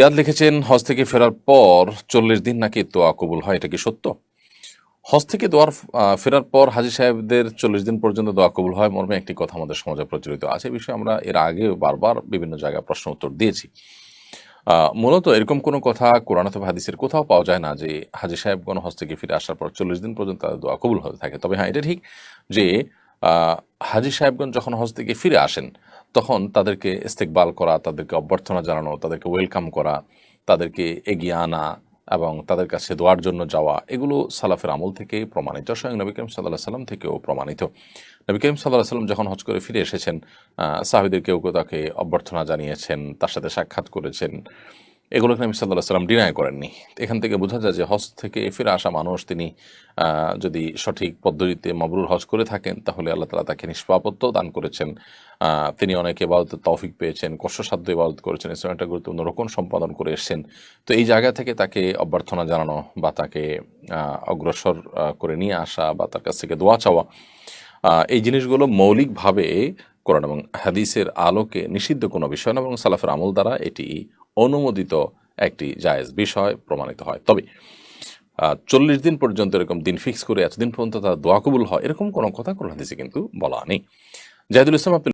ইয়াদ লিখেছেন, হজ থেকে ফেরার পর চল্লিশ দিন নাকি দোয়া কবুল হয়, এটা কি সত্য? হজ থেকে দোয়ার ফেরার পর হাজি সাহেবদের চল্লিশ দিন পর্যন্ত দোয়া কবুল হয় মর্মে একটি কথা আমাদের সমাজে প্রচলিত আছে বিষয়ে আমরা এর আগে বারবার বিভিন্ন জায়গায় প্রশ্ন উত্তর দিয়েছি। মূলত এরকম কোনো কথা কোরআন অথবা হাদিসের কোথাও পাওয়া যায় না যে হাজি সাহেবগণ হজ থেকে ফিরে আসার পর চল্লিশ দিন পর্যন্ত তাদের দোয়া কবুল হতে থাকে। তবে হ্যাঁ এটা ঠিক যে হাজি সাহেবগঞ্জ যখন হজ থেকে ফিরে আসেন, তখন তাদেরকে ইস্তেকবাল করা, তাদেরকে অভ্যর্থনা জানানো, তাদেরকে ওয়েলকাম করা, তাদেরকে এগিয়ে আনা এবং তাদের কাছে দোয়ার জন্য যাওয়া, এগুলো সালাফের আমল থেকে প্রমাণিত। স্বয়ং নবী করিম সাল্লাহ সাল্লাম থেকেও প্রমাণিত। নবী করিম সাল্লাহ সাল্লাম যখন হজ করে ফিরে এসেছেন সাহাবিদের কেউ কেউ তাকে অভ্যর্থনা জানিয়েছেন, তার সাথে সাক্ষাৎ করেছেন। এগুলোকে নবী সাল্লাহ সাল্লাম ডিনাই করেননি। এখান থেকে বোঝা যায় যে হজ থেকে ফিরে আসা মানুষ তিনি যদি সঠিক পদ্ধতিতে মবরুর হজ করে থাকেন, তাহলে আল্লাহ তালা তাকে নিষ্পাপত্য দান করেছেন। তিনি অনেক এবাদতের তৌফিক পেয়েছেন, কষ্টসাধ্য ইবাদত করেছেন এসব একটা গুরুত্বপূর্ণ রোকন সম্পাদন করে এসেছেন। তো এই জায়গা থেকে তাকে অভ্যর্থনা জানানো বা তাকে অগ্রসর করে নিয়ে আসা বা তার কাছ থেকে দোয়া চাওয়া এই জিনিসগুলো মৌলিকভাবে কোরআন এবং হাদিসের আলোকে নিষিদ্ধ কোনো বিষয় না এবং সালাফের আমল দ্বারা এটি অনুমোদিত একটি জায়েজ বিষয় প্রমাণিত হয়। তবে চল্লিশ দিন পর্যন্ত এরকম দিন ফিক্স করে এতদিন পর্যন্ত তার দোয়া কবুল হয়, এরকম কোনো কথা কোরআন হাদিসে কিন্তু বলা নেই। জাহিদুল ইসলাম